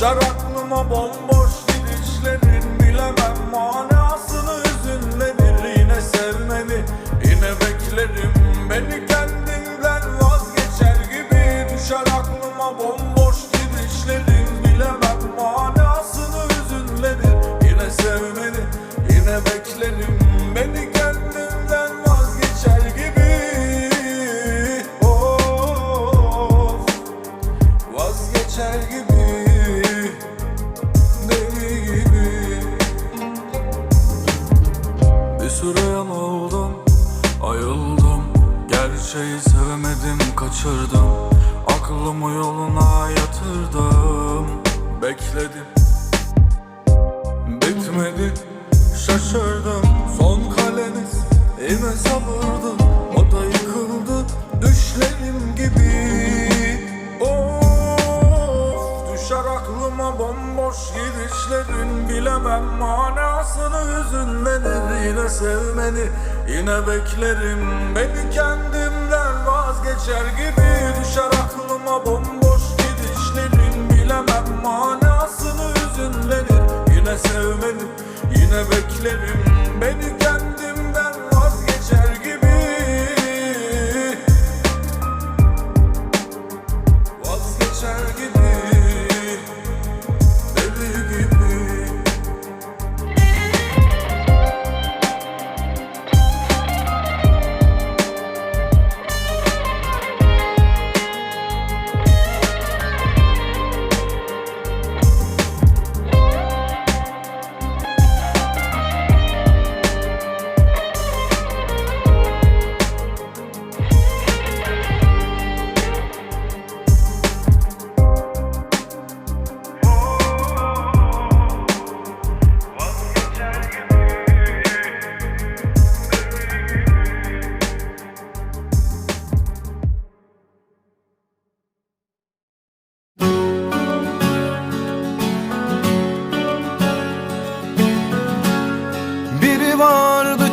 Düşer aklıma bomboş gidişlerin Bilemem manasını. Hüzünlenir Yine sevmeni. Yine beklerim Beni Gerçeği sevemedim kaçırdım. Aklımı yoluna yatırdım. Bekledim. Bitmedi Şaşırdım. Son kaleniz Yine sabırdı. O da yıkıldı Düşlerim gibi. Of Düşer aklıma bomboş gidişlerin. Bilemem manasını hüzünlenir Yine sevmeni yine beklerim. Beni kendimden vazgeçer gibi Düşer aklıma bomboş gidişlerin. Bilemem manasını hüzünlenir Yine sevmeni yine beklerim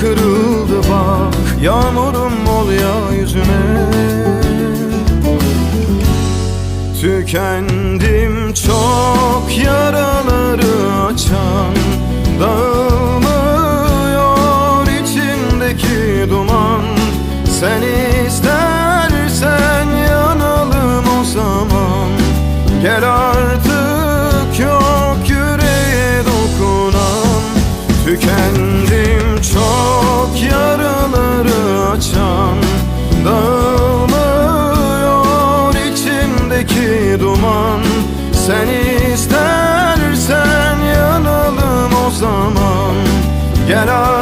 kırıldı bak Yağmurum ol ya yüzüme. Tükendim çok yaraları açan Dağılmıyor içimdeki duman. Sen istersen yanalım o zaman. Gel artık yok yüreğe dokunan Tükendim istersen yanalım o zaman. Gel artık